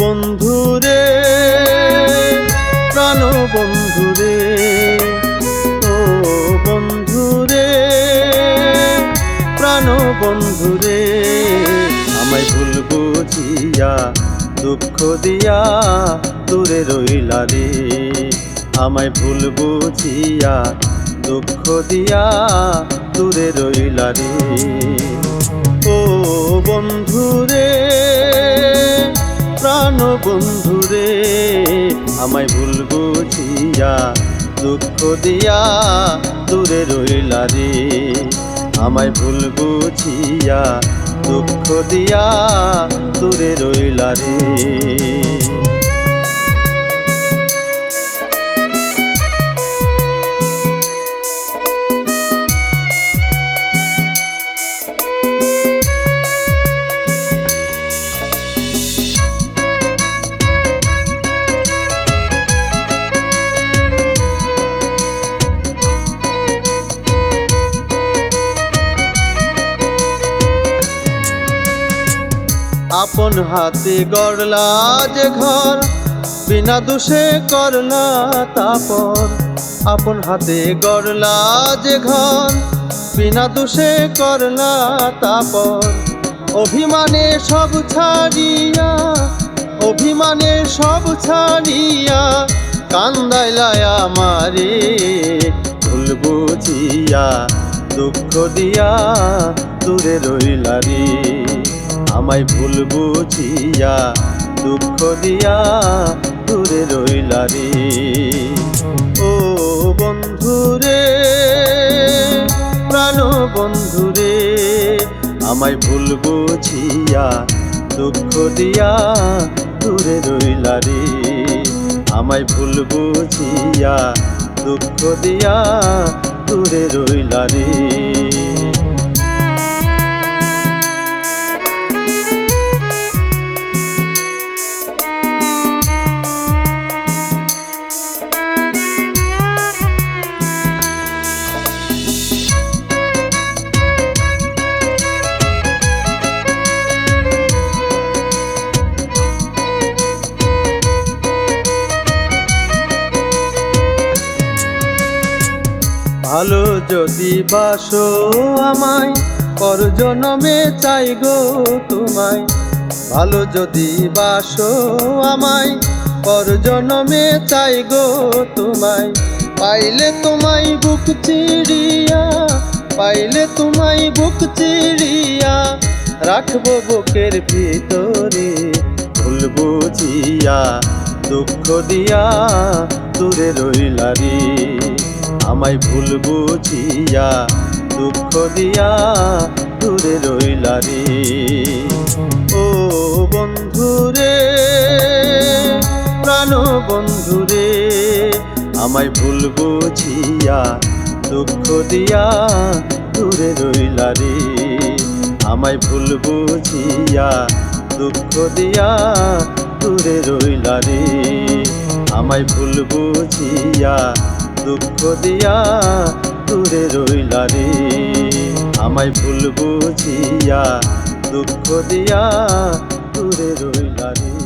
বন্ধুরে প্রাণ বন্ধুরে ও বন্ধুরে প্রাণ বন্ধুরে আমায় ভুল বুঝিয়া, দুঃখ দিয়া দূরে রইলা রে। আমায় ভুল বুঝিয়া, দুঃখ দিয়া দূরে রইলা রে। ও বন্ধুরে বন্ধুরে, আমায় ভুল বুঝিয়া, দুঃখ দিয়া দূরে রইলা রে। আমায় ভুল বুঝিয়া, দুঃখ দিয়া দূরে রইলা রে। আপন হাতে গড়লা যে ঘর, বিনা দোষে করলা তাপর আপন হাতে গড়লা যে ঘর, বিনা দোষে করলা তাপর অভিমানে সব ছাড়িয়া, অভিমানে সব ছাড়িয়া কান্দাইলায় আমারে ভুল বুঝিয়া, দুঃখ দিয়া দূরে রইলা রে। আমায় ভুল বুঝিয়া, দুঃখ দিয়া দূরে রইলা রে। ও বন্ধুরে প্রাণ বন্ধুরে আমায় ভুল বুঝিয়া, দুঃখ দিয়া দূরে রইলা রে। আমায় ভুল বুঝিয়া, দুঃখ দিয়া দূরে রইলা রে। ভালো যদি বাসো আমায় পর জনমে চাই গো তোমায়। ভালো যদি বাসো আমায় পর জনমে চাই গো তোমায়। পাইলে তোমায় বুক চিড়িয়া, পাইলে তোমায় বুক চিড়িয়া, রাখব বুকের ভিতরে ভুল বুঝিয়া, দুঃখ দিয়া দূরে রইলা রে আমায় ভুল বুঝিয়া, দুঃখ দিয়া দূরে রইলা রে। ও বন্ধুরে প্রাণ বন্ধুরে আমায় ভুল বুঝিয়া, দুঃখ দিয়া দূরে রইলা রে। আমায় ভুল বুঝিয়া, দুঃখ দিয়া দূরে রইলা রে। আমায় ভুল বুঝিয়া দুঃখ দিয়া দূরে রইলা রে। আমায় ভুল বুঝিয়া দুঃখ দিয়া দূরে রইলা রে।